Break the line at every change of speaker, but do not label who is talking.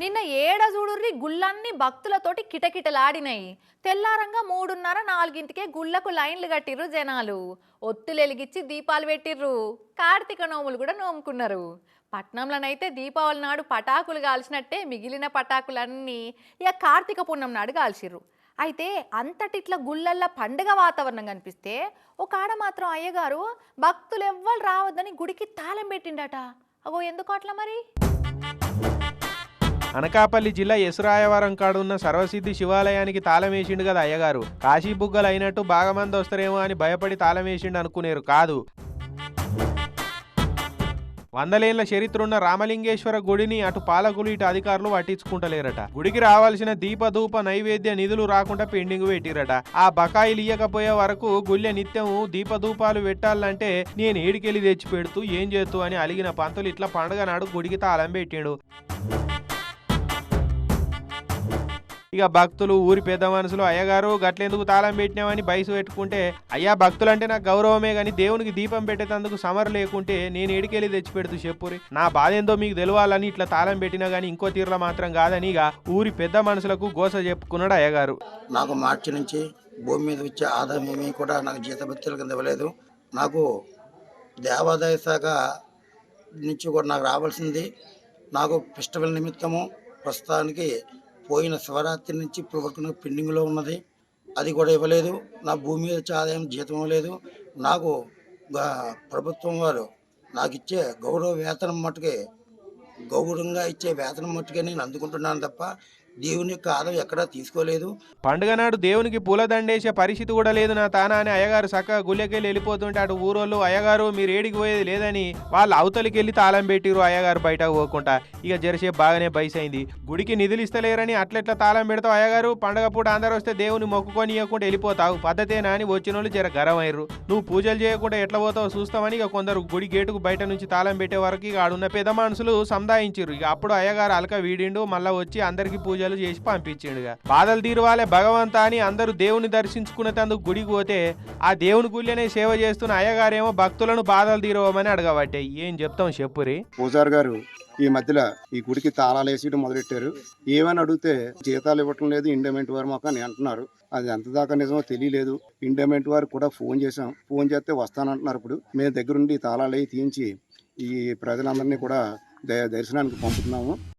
నిన్న ఏడ చూడుర్రి గుళ్ళన్నీ భక్తులతోటి కిటకిటలాడినాయి. తెల్లారంగా మూడున్నర నాలుగింటికే గుళ్ళకు లైన్లు కట్టిర్రు జనాలు. ఒత్తులు ఎలిగిచ్చి దీపాలు పెట్టిర్రు. కార్తీక నోములు కూడా నోముకున్నారు. పట్నంలోనైతే దీపావళి నాడు పటాకులు కాల్చినట్టే మిగిలిన పటాకులన్నీ ఇక కార్తీక పున్నం నాడు కాల్చిర్రు. అయితే అంతటిట్ల గుళ్ళల్లో పండుగ వాతావరణం కనిపిస్తే ఒక ఆడ మాత్రం అయ్యగారు భక్తులు ఎవ్వరు రావద్దని గుడికి తాళం పెట్టిండట. అగో ఎందుకు అట్లా మరి?
అనకాపల్లి జిల్లా ఎసురాయవరం కాడున్న సర్వసిద్ధి శివాలయానికి తాళం వేసిండు కదా అయ్యగారు. కాశీ బుగ్గలు అయినట్టు బాగా మంది వస్తారేమో అని భయపడి తాళం వేసిండు అనుకునేరు. కాదు. వందలేళ్ళ చరిత్ర ఉన్న రామలింగేశ్వర గుడిని అటు పాలకులు ఇటు అధికారులు పట్టించుకుంటలేరట. గుడికి రావాల్సిన దీపధూప నైవేద్య నిధులు రాకుండా పెండింగ్ పెట్టిరట. ఆ బకాయిలు ఇయ్యకపోయే వరకు గుళ్ళె నిత్యం దీపధూపాలు పెట్టాలంటే నేను ఏడికెళ్ళి తెచ్చి పెడుతూ ఏం చేస్తూ అని అలిగిన పంతులు ఇట్లా పండుగ నాడు గుడికి తాళం పెట్టిండు. ఇక భక్తులు ఊరి పెద్ద మనుషులు అయ్యగారు గట్లెందుకు తాళం పెట్టినామని బయసు పెట్టుకుంటే అయ్యా భక్తులంటే నాకు గౌరవమే కానీ దేవునికి దీపం పెట్టేటందుకు సమర్ లేకుంటే నేను ఎడికెళ్ళి తెచ్చి పెడుతూ చెప్పురి. నా బాధ ఏందో మీకు తెలియాలని ఇట్లా తాళం పెట్టినా గానీ ఇంకో తీరులో మాత్రం కాదని ఇక ఊరి పెద్ద మనుషులకు గోస చెప్పుకున్నాడు అయ్యగారు.
నాకు మార్చి నుంచి భూమి మీద వచ్చే ఆదాయం ఏమీ కూడా నాకు జీతభత్యాల కింద ఇవ్వలేదు. నాకు దేవాదాయ శాఖ నుంచి కూడా నాకు రావాల్సింది. నాకు ఫెస్టివల్ నిమిత్తము ప్రస్తుతానికి పోయిన శివరాత్రి నుంచి ఇప్పటి వరకు పెండింగ్లో ఉన్నది. అది కూడా ఇవ్వలేదు. నా భూమి మీద ఆదాయం జీతం ఇవ్వలేదు. నాకు ప్రభుత్వం వారు నాకు ఇచ్చే గౌరవ వేతనం మట్టుకే గౌరవంగా ఇచ్చే వేతనం మట్టుకే నేను అందుకుంటున్నాను తప్ప దేవుని యొక్క ఆదాయం ఎక్కడా తీసుకోలేదు.
పండుగ నాడు దేవునికి పూలదండేసే పరిస్థితి కూడా లేదు. నా తానా అని అయ్యగారు చక్కగా గుళ్ళకెళ్ళి వెళ్ళిపోతుంటే అటు ఊరోళ్ళు అయ్యగారు మీరు ఏడికి పోయేది లేదని వాళ్ళు అవతలికి వెళ్ళి తాళం పెట్టిరు అయ్యగారు బయటకు పోకుండా. ఇక జరసేపు బాగానే బయసైంది. గుడికి నిధులు ఇస్తలేరని అట్లెట్లా తాళం పెడతావు అయ్యగారు? పండగ పూట అందరూ వస్తే దేవుని మొక్కుకొని ఇవ్వకుండా వెళ్ళిపోతావు. పద్ధతేనా అని వచ్చిన వాళ్ళు జర గరం నువ్వు పూజలు చేయకుండా ఎట్లా పోతావు చూస్తామని ఇక కొందరు గుడి గేటుకు బయట నుంచి తాళం పెట్టే వరకు ఇక ఆడున్న పెద్ద మనుషులు సంధాయించారు ఇక అప్పుడు అయ్యగారు అలక వీడిండు. మళ్ళా వచ్చి అందరికీ పూజలు చేసి పంపించిండుగా. బాధలు తీరువాలే భగవంతా అని అందరూ దేవుని దర్శించుకునేందుకు గుడికి పోతే ఆ దేవుని గుళ్ళనే సేవ చేస్తున్న అయ్యగారేమో భక్తులను బాధలు తీరవమని అడగబట్టే. ఏం చెప్తాం చెప్పురి?
పూజారి గారు ఈ మధ్యలో ఈ గుడికి తాళాలు వేసి మొదలెట్టారు. ఏమని అడిగితే జీతాలు ఇవ్వటం లేదు ఇండమెంట్ వారు మాకు అని అంటున్నారు. అది ఎంత దాకా నిజమో తెలియలేదు. ఇండమెంట్ వారు కూడా ఫోన్ చేసాం ఫోన్ చేస్తే వస్తానంటున్నారు ఇప్పుడు. మేము దగ్గరుండి తాళాలు అవి తీయించి ఈ ప్రజలందరినీ కూడా ద- దర్శనానికి పంపుతున్నాము.